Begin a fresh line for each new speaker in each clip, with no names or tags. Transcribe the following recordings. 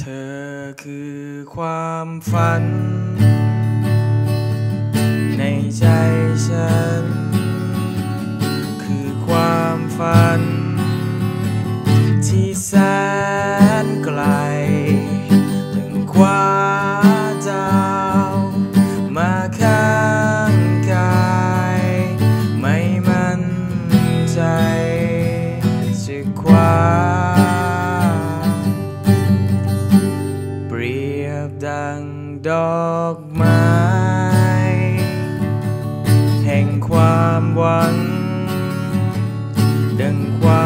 เธอคือความฝัน ในใจฉัน คือความฝัน 烟花。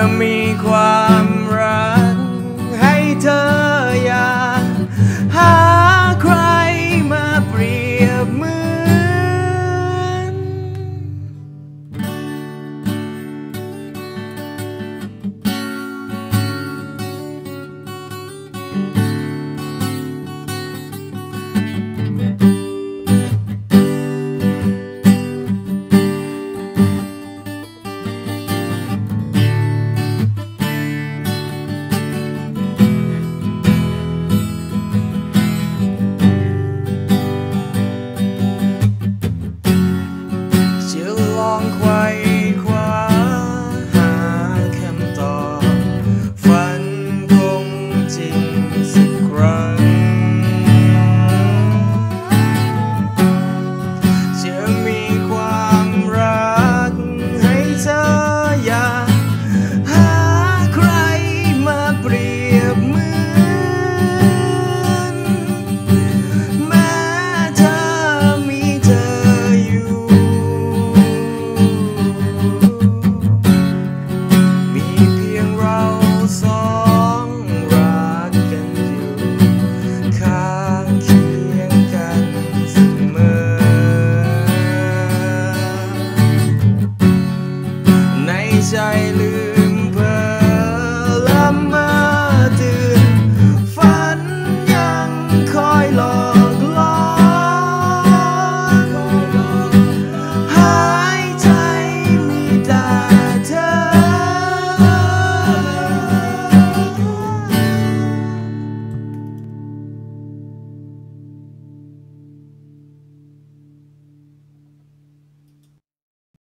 อมีความรัก ให้เธออยากหาใครมาเปรียบเหมือน sorry